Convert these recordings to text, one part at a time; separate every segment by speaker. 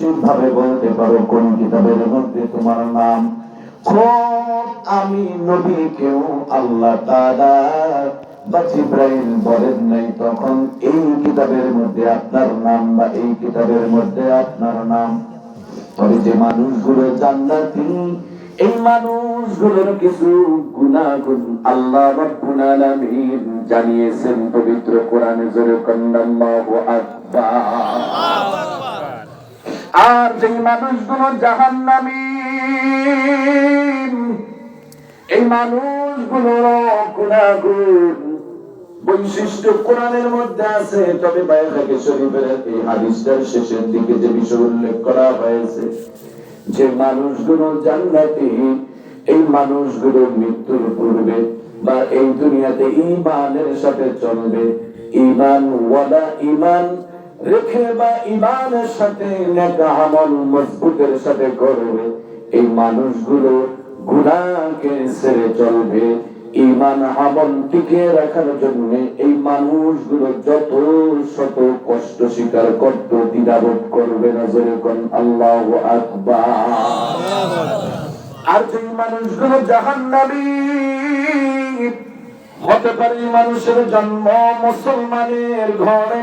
Speaker 1: ঠিকভাবে বলতে পারো কোন কিতাবের মধ্যে তোমার নাম। খোদ আমি নবীকেও আল্লাহ বা জিব্রাইল বলেন নাই তখন এই কিতাবের মধ্যে আপনার নাম বা এই কিতাবের মধ্যে আপনার নাম। যে মানুষগুলো জান্নাতি, এই মানুষগুলোর কিছু গুনাহগুণ আল্লাহ রাব্বুল আলামিন জানিয়েছেন পবিত্র কোরআনে জোরে কন্নাল্লাহু আকবার। আর যেই মানুষগুলো জাহান্নামী এই মানুষগুলোর গুণাগুণ, বৈশিষ্ট্য কোরআনের মধ্যে আছে। তবে বাইরে শরীফের এই হাদিসটার শেষের দিকে যে বিষয় উল্লেখ করা হয়েছে, যে মানুষগুলো জান্নাতি, এই মানুষগুলো মৃত্যুর পূর্বে বা এই দুনিয়াতে ইমানের সাথে চলবে। ইমান ওয়ালা ইমান রেখে বা ইমানের সাথে, নেকা আমল মজবুতের সাথে করবে। এই মানুষগুলো গুনাহকে ছেড়ে চলবে। ইমান আমল টিকে রাখার জন্য এই মানুষগুলো যত শত কষ্ট স্বীকার করতে, দ্বিধাবোধ করবে না যেরকম আল্লাহ আকবার। আর যে মানুষগুলো জাহান্নামী, হতে পারে মানুষের জন্ম মুসলমানের ঘরে।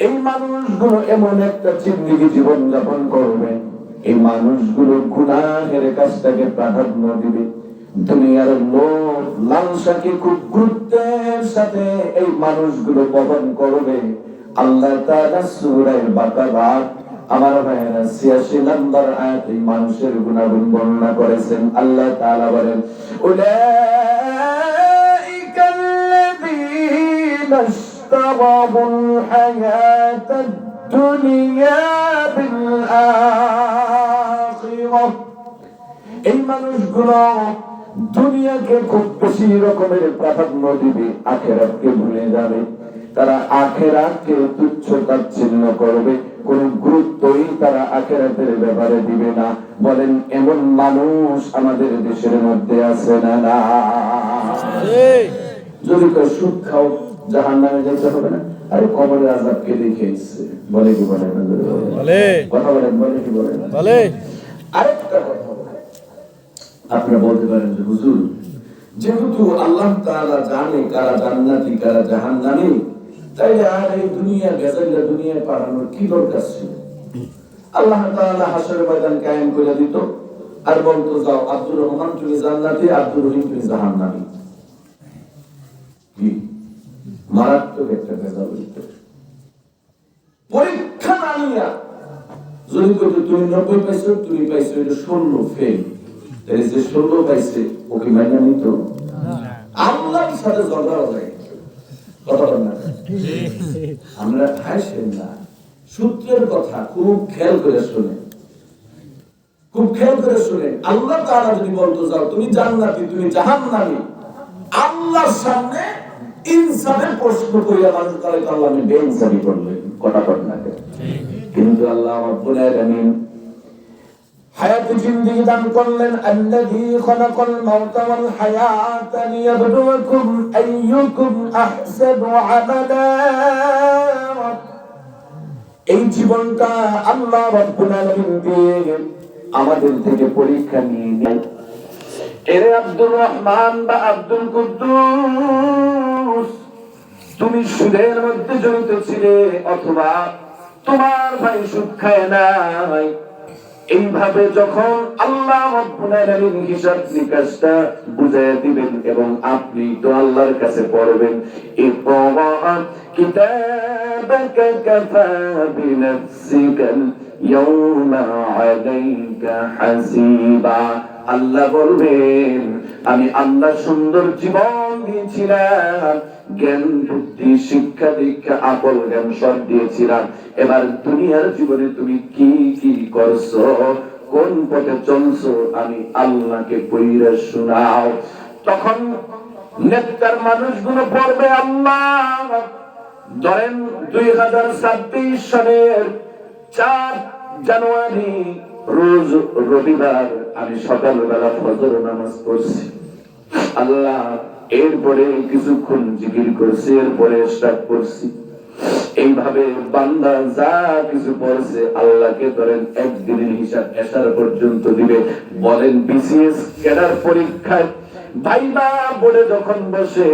Speaker 1: এই মানুষগুলো এমন একটা জিন্দিগি জীবন যাপন করবে। এই মানুষগুলো গুনাহের কাজটাকে প্রাধান্য দিবে। দুনিয়ার লোক লালসাকে খুব গুরুত্বের সাথে এই মানুষগুলো বহন করবে। আল্লাহ তাআলা সূরা বাকারা, আমার ভাইয়েরা, ছিয়াশি নম্বর আয়াত এই মানুষের গুণাগুণ বর্ণনা করেছেন। আল্লাহ তাআলা বলেন উলাইকাল্লাযীনা اشتروا الحياة الدنيا بالآخرة এই মানুষগুলো দুনিয়াকে খুব বেশি রকমের প্রাধান্য দিবে আখেরাতকে ভুলে যাবে তারা আখেরাতকে তুচ্ছ তাচ্ছিন্ন করবে কোন গুরুত্বই তারা আখেরাতের ব্যাপারে দিবে না বলেন এমন মানুষ আমাদের দেশের মধ্যে আছে না না যদি কেউ সুদ খাও জাহান নামে যেতে হবে না। আরে কবরের আজাবকে দেখে এসছে। বলে কি বলে?
Speaker 2: বলে।
Speaker 1: কথা বলেন বলে কি বলে?
Speaker 2: বলে।
Speaker 1: আরেকটা কথা আপনারা বলতে পারেন যে হুজুর যেহেতু আল্লাহ তাআলা জানে কারা জান্নাতি কারা জাহান্নামী তাইলে আর এই দুনিয়া গেজাইলা দুনিয়ায় পাঠানোর কি দরকার ছিল? আল্লাহ তাআলা হাসরের ময়দান কায়েম করে দিত। আর বলতো যাও আব্দুর রহমান তুমি জান্নাতি আব্দুর রহিম তুমি জাহান্নামী। কি? মারাত্মক একটা ভেজাল হইত পরীক্ষা না নিয়া যদি কইতো, তুমি নব্বই পাইছো, তুমি পাইছো, এটা ষোলো ফেল তাহলে যে ষোলো পাইছে, ওকে মাইনা নিত? আল্লাহর সাথে ঝগড়া আমরা হাসেন না। সূত্রের কথা খুব খেয়াল করে শুনে। খুব খেয়াল করে শুনে। আল্লাহ তাআলা যদি বলতো, যাও, তুমি জান্নাতি, তুমি জাহান্নামী। আল্লাহর সামনে ইনসাফের প্রশ্ন করিয়া মানুষ তো আল্লাহ আমি বেইনসাফি বলেন কিন্তু আল্লাহ এই জীবনটা আল্লাহ আমাদের থেকে পরীক্ষা নেয় এরে আব্দুর রহমান বা আব্দুল কুদ্দুস, তুমি সুদের মধ্যে জড়িত ছিলে, অথবা তোমার ভাই সুদ খায় নাই। এইভাবে যখন আল্লাহ হিসাব নিকাশটা বুঝায় দিবেন এবং আপনি তো আল্লাহর কাছে পড়বেন কিতাবাকা আল্লাহ বলবেন, আমি আল্লাহ সুন্দর জীবন দিয়েছিলাম, জ্ঞান, বুদ্ধি, শিক্ষা, দীক্ষা, আকল, জ্ঞান সব দিয়েছিলাম। এবার দুনিয়ার জীবনে তুমি কি কি করছ? কোন পথে চলছো? আমি আল্লাহকে কইরা শোনাও। তখন নেতার মানুষগুলো পড়বে আল্লাহ, ধরেন দুই হাজার ছাব্বিশ সালের চার জানুয়ারি, রোজ রবিবার আমি সকালবেলা ফজর নামাজ পড়ছি। আল্লাহ এরপরে কিছুক্ষণ জিকির করছি, এরপরে স্টার্ট করছি। এইভাবে বান্দা যা কিছু পড়ছে, আল্লাহকে ধরেন একদিনের হিসাব এসার পর্যন্ত দিবে। বলেন, বিসিএস ক্যাডার পরীক্ষায় ভাইবা বোর্ডে যখন বসে,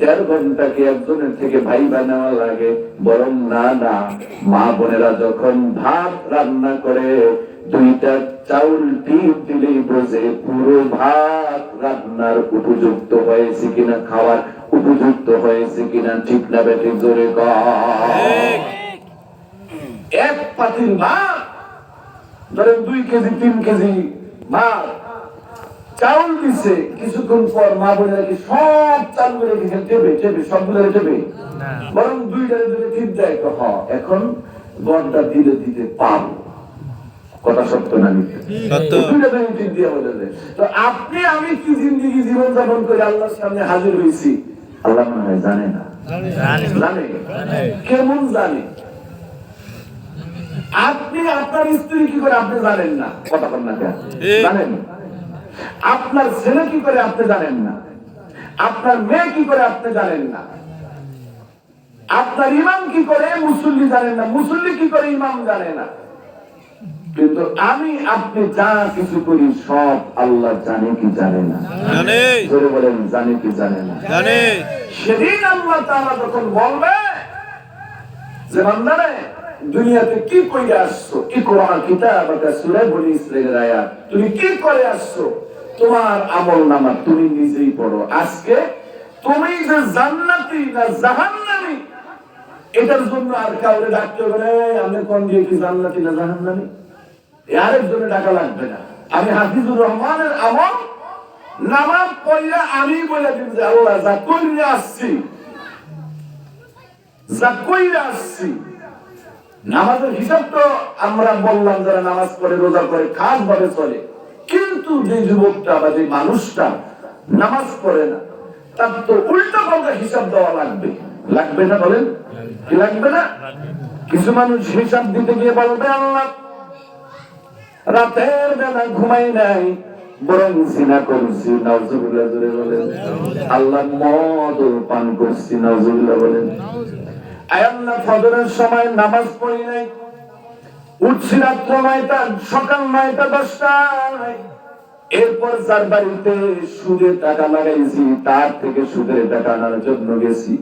Speaker 1: দেড় ঘণ্টা কি একজনের থেকে ভাইবা নেওয়া লাগে। বরং না না, মা বোনেরা যখন ভাত রান্না করে দুইটা চাউল টিপ দিলেই বোঝে পুরো ভাত রান্নার উপযুক্ত হয়েছে কিনা খাওয়ার উপযুক্ত হয়েছে কিনা ঠিক না বেটে জোরে এক পাতিল ভাত ধরেন দুই কেজি তিন কেজি ভাত। চাউল দিছে কিছুক্ষণ পর মা বলে নাকি সব চালগুলো রেখে টেবে টেবে সবগুলো টেবে বরং দুইটা ধরে তিনটা একটা হ এখন গড়টা দিলে দিতে পারব কথা সত্য না। তো আপনি আমি কি জিন্দগি জীবন যাপন করে আল্লাহর সামনে হাজির হয়েছি? আল্লাহ মনে হয় জানে না। জানে। কেমন জানে? আপনি আপনার স্ত্রী কি করে আপনি জানেন না? কথা বল না জানেন? আপনার ছেলে কি করে আপনি জানেন না? আপনার মেয়ে কি করে আপনি জানেন না? আপনার ইমাম কি করে মুসল্লি জানেন না? মুসল্লি কি করে ইমাম জানে না? কিন্তু আমি আপনি যা কিছু করি সব আল্লাহ জানে কি জানে না। জোরে বলেন জানে কি জানে না।
Speaker 2: জানে।
Speaker 1: সেদিন আল্লাহ তাআলা যখন বলবে যে বান্দারে দুনিয়াতে কি কইরে আসছো? কি কোরআন কিতাবাকা সূরা বনি ইসরাঈলের আয়াত। তুমি কি করে আসছো? তোমার আমল নামা তুমি নিজেই পড়ো। আজকে তুমি যে জান্নাতি না জাহান্নামী এটার জন্য আর কাউরে ডাকতে হবে না আমি কোন দিয়ে কি জান্নাতি না জাহান্নামী? আরেকজনে ডাকা লাগবে না। আমি হাফিজুর রহমানের আমল নামাজ পড়লে আমি বলে দিব যে আল্লাহ যা কইরে আসছি যা কইরে আসছি। নামাজের হিসাব তো আমরা বললাম যারা নামাজ পড়ে রোজা করে খাস ভাবে চলে। কিন্তু যে যুবকটা বা যে মানুষটা নামাজ পড়ে না তার তো উল্টা পাল্টা হিসাব দেওয়া লাগবে। লাগবে না বলেন? কি লাগবে না। কিছু মানুষ হিসাব দিতে গিয়ে বলবে আল্লাহ রাতের বেলা ঘুমাই নাই, বরং সিনা করছি, নাউজুবিল্লাহ জোরে বলেন। আল্লাহ মদ পান করছি, নাউজুবিল্লাহ বলেন। ফজরের সময় নামাজ পড়ি নাই। উঠছি রাত্র নয়টা, সকাল নয়টা, দশটায়। এরপর যার বাড়িতে সুদের টাকা লাগাইছি, তার থেকে সুদের টাকা আনার জন্য গেছি।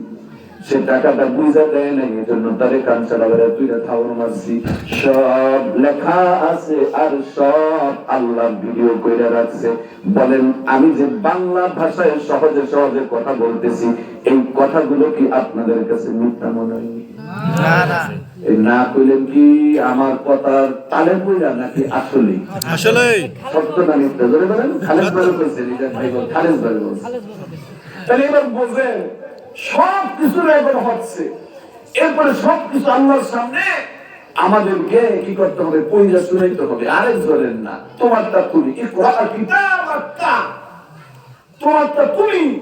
Speaker 1: সে টাকাটা বুঝা দেয় নাই এই জন্য তারে কাঞ্চালা বেড়া তুইটা থাউর মারছি। সব লেখা আছে আর সব আল্লাহ ভিডিও কইরা রাখছে। বলেন আমি যে বাংলা ভাষায় সহজে সহজে কথা বলতেছি এই কথাগুলো কি আপনাদের কাছে মিথ্যা মনে হয়?
Speaker 2: না না।
Speaker 1: এই না কইলেন কি আমার কথার তালে পইরা নাকি আসলে
Speaker 2: আসলে
Speaker 1: সত্য না মিথ্যা ধরে বলেন। খালেদ ভাই খালেদ ভাই তাহলে এবার বোঝেন সব কিছু এখন হচ্ছে। এরপরে সব কিছু আল্লাহর সামনে। আমাদেরকে কি করতে হবে? পয়লা শুনাইতে হবে। আরেক ধরেন না তোমারটা তুমি। এই কোরআন কিতাব আত্মা। তোমারটা তুমি।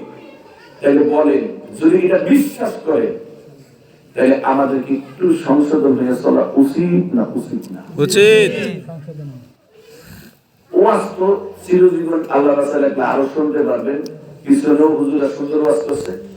Speaker 1: তাহলে বলেন যদি এটা বিশ্বাস করে তাহলে আমাদের কি একটু সংশোধন হয়ে চলা উচিত না উচিত না?
Speaker 2: উচিত।
Speaker 1: ওয়াজ তো চিরজীবন আল্লাহ রাসূল আরও শুনতে পারবেন। পিছনেও হুজুরা সুন্দর ওয়াজ করছে।